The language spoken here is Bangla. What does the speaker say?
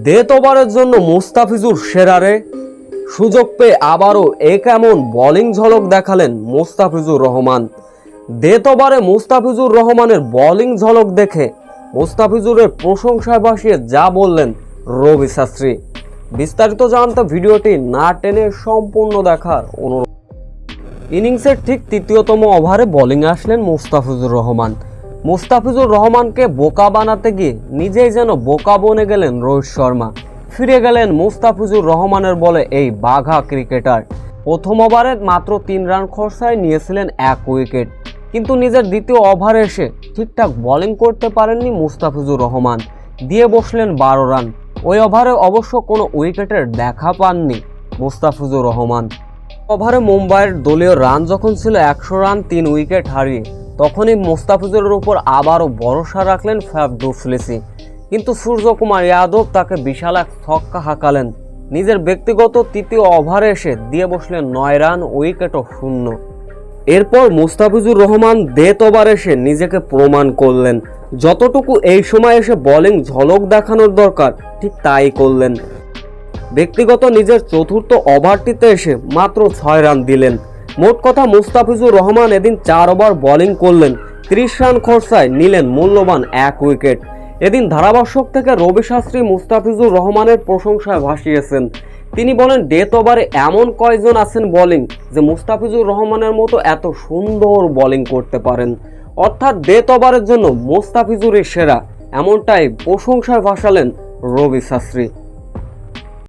ডেথ ওভারের জন্য মুস্তাফিজুর সেরারে সুযোগ পেয়ে আবারও এ কেমন বোলিং ঝলক দেখালেন মুস্তাফিজুর রহমান। ডেথ ওভারে মুস্তাফিজুর রহমানের বোলিং ঝলক দেখে মুস্তাফিজুরের প্রশংসায় ভাসিয়ে যা বললেন রবি শাস্ত্রী। বিস্তারিত জানতে ভিডিওটি না টেনে সম্পূর্ণ দেখার অনুরোধ। ইনিংসের ঠিক তৃতীয়তম ওভারে বোলিংয়ে আসলেন মুস্তাফিজুর রহমান। মুস্তাফিজুর রহমানকে বোকা বানাতে গিয়ে নিজেই যেন বোকা বনে গেলেন রোহিত শর্মা। ফিরে গেলেন মুস্তাফিজুর রহমানের বলে এই বাঘা ক্রিকেটার। প্রথম ওভারে মাত্র তিন রান খরচায় নিয়েছিলেন এক উইকেট। কিন্তু নিজের দ্বিতীয় ওভারে এসে ঠিকঠাক বোলিং করতে পারেননি মুস্তাফিজুর রহমান। দিয়ে বসলেন বারো রান। ওই ওভারে অবশ্য কোনো উইকেটের দেখা পাননি মুস্তাফিজুর রহমান। ওভারে মুম্বাইয়ের দলীয় রান যখন ছিল একশো রান, তিন উইকেট হারিয়ে তখনই মোস্তাফিজুরের উপর আবারও ভরসা রাখলেন ফ্যাব ডুফলেসি কিন্তু সূর্যকুমার যাদব তাকে বিশাল এক ছক্কা হাঁকালেন। নিজের ব্যক্তিগত তৃতীয় ওভারে এসে দিয়ে বসলেন নয় রান, উইকেটও শূন্য। এরপর মুস্তাফিজুর রহমান ডেথ ওভার এসে নিজেকে প্রমাণ করলেন। যতটুকু এই সময় এসে বোলিং ঝলক দেখানোর দরকার, ঠিক তাই করলেন। ব্যক্তিগত নিজের চতুর্থ ওভারটিতে এসে মাত্র ছয় রান দিলেন। মোট কথা মুস্তাফিজুর রহমান এদিন চার ওভার বোলিং করলেন। ত্রিশ রান খরচায় নিলেন মূল্যবান এক উইকেট। এদিন ধারাভাষ্যক থেকে রবি শাস্ত্রী মুস্তাফিজুর রহমানের প্রশংসায় ভাসিয়েছেন। তিনি বলেন, ডেথ ওভারে এমন কয়জন আছেন বোলিং যে মুস্তাফিজুর রহমানের মতো এত সুন্দর বোলিং করতে পারেন? অর্থাৎ ডেথ ওভারের জন্য মুস্তাফিজুরই সেরা। এমনটাই প্রশংসায় ভাসালেন রবি শাস্ত্রী।